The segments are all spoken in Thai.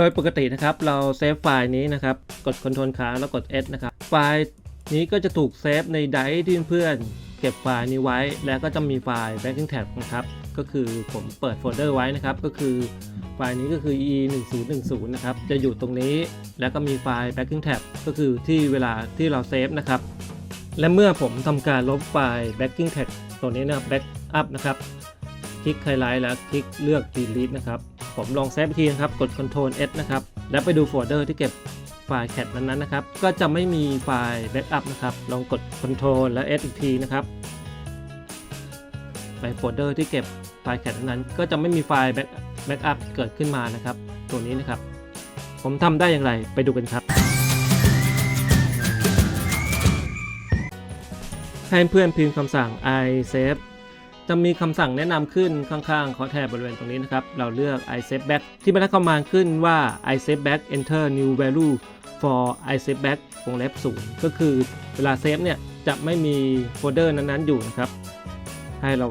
โดยปกตินะครับเราเซฟไฟล์นี้นะครับ กด Ctrl ค้างแล้วกด S นะครับ ไฟล์นี้ก็จะถูกเซฟในไดรฟ์ที่เพื่อนเก็บไฟล์นี้ไว้ แล้วก็จะมีไฟล์ backing tab นะครับ ก็คือผมเปิดโฟลเดอร์ไว้นะครับ ก็คือไฟล์นี้ก็คือ e 1 0 1 0นะครับ จะอยู่ตรงนี้ แล้วก็มีไฟล์ backing tab ก็คือที่เวลาที่เราเซฟนะครับ และเมื่อผมทำการลบไฟล์ backing tab ตัวนี้นะครับ backup นะครับ คลิกไฮไลท์แล้วคลิกเลือก delete นะครับ ผมลองเซฟทีนะครับ กด Ctrl S นะครับ แล้วไปดูโฟลเดอร์ที่เก็บไฟล์แคทนั้นๆนะครับ ก็จะไม่มีไฟล์ backup นะครับ ลองกด Ctrl และ S อีกทีนะครับ ไปโฟลเดอร์ที่เก็บไฟล์แคทนั้นก็จะไม่มีไฟล์ back- backup เกิดขึ้นมานะครับ ตัวนี้นะครับ ผมทำได้อย่างไรไปดูกันครับให้เพื่อนพิมพ์คำสั่ง i save จะมีคำสั่งแนะนำขึ้นข้างๆ ขอแทบบริเวณตรงนี้นะครับ เราเลือก i save back ที่บรรทัดคอมมานด์ขึ้นว่า i save back enter new value for i save back วงเล็บ0ก็คือเวลาเซฟเนี่ยจะไม่มีโฟลเดอร์นั้นๆอยู่นะครับ ให้เรา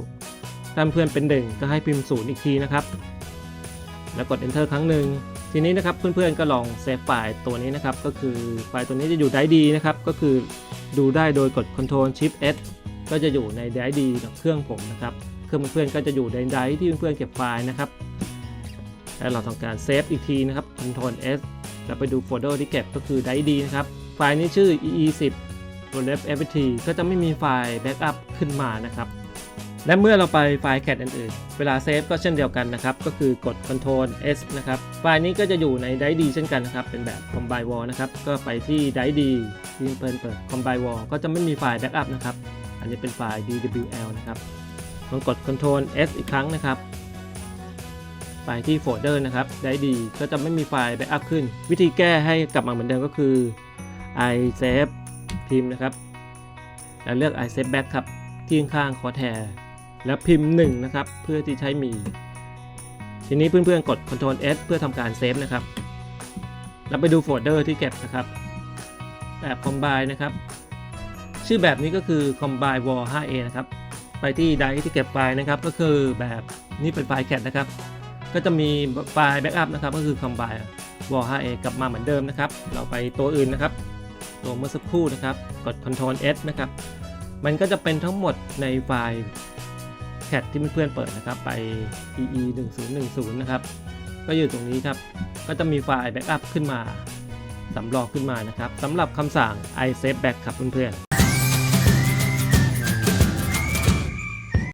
ถ้าเพื่อนเป็นหนึ่งก็ให้พิมพ์ศูนย์อีกทีนะครับ แล้วกด enter ครั้งหนึ่งทีนี้นะครับเพื่อนๆก็ลองเซฟไฟล์ตัวนี้นะครับ ก็คือไฟล์ตัวนี้จะอยู่ได้ดีนะครับ ก็คือดูได้โดยกด Ctrl Shift S ก็จะอยู่ในไดรฟ์ดีกับเครื่องผมนะครับ เครื่องเพื่อนก็จะอยู่ในไดรฟ์ที่เพื่อนเก็บไฟล์นะครับ แล้วเราทำการเซฟอีกทีนะครับ Ctrl S แล้วไปดูโฟลเดอร์ที่เก็บก็คือไดรฟ์ดีนะครับ ไฟล์นี้ชื่อ ee10 ตัวเล็บ fpt ก็จะไม่มีไฟล์แบ็กอัพขึ้นมานะครับ และเมื่อเราไปไฟล์แคทอื่นๆ เวลาเซฟก็เช่นเดียวกันนะครับ ก็คือกด Ctrl S นะครับ ไฟล์นี้ก็จะอยู่ในไดรฟ์ดีเช่นกันนะครับ เป็นแบบ Combine Wall นะครับ ก็ไปที่ไดรฟ์ดีที่เปิดเปิด Combine Wall ก็จะไม่มีไฟล์แบ็กอัพนะครับ นนี้เป็นไฟล์ DWL นะครับลองกด Ctrl S อีกครั้งนะครับ ไปที่โฟลเดอร์นะครับ ได้ดีก็จะไม่มีไฟล์แบ็กอัพขึ้น วิธีแก้ให้กลับมาเหมือนเดิมก็คือ i save พิมพ์นะครับ แล้วเลือก i save back ครับ ที่ข้างคอแทร์แล้วพิมพ์ 1 นะครับ เพื่อที่ใช้มี ทีนี้เพื่อนๆ กด Ctrl S เพื่อทำการเซฟนะครับ แล้วไปดูโฟลเดอร์ที่เก็บนะครับแบบ Combine นะครับ ชื่อแบบนี้ก็คือ Combine Wall 5A นะครับ ไปที่ไดร์ที่เก็บไฟล์นะครับ ก็คือแบบนี่เป็นไฟล์แคทนะครับ ก็จะมีไฟล์แบ็กอัพนะครับ ก็คือ Combine Wall 5A กลับมาเหมือนเดิมนะครับ เราไปตัวอื่นนะครับ ตัวเมื่อสักครู่นะครับ กด Ctrl S นะครับ มันก็จะเป็นทั้งหมดในไฟล์แคทที่เพื่อนๆเปิดนะครับ ไป ee 1 0 1 0นะครับ ก็อยู่ตรงนี้ครับ ก็จะมีไฟล์แบ็กอัพขึ้นมาสำรองขึ้นมานะครับสำหรับคำสั่ง i save back ครับเพื่อนๆ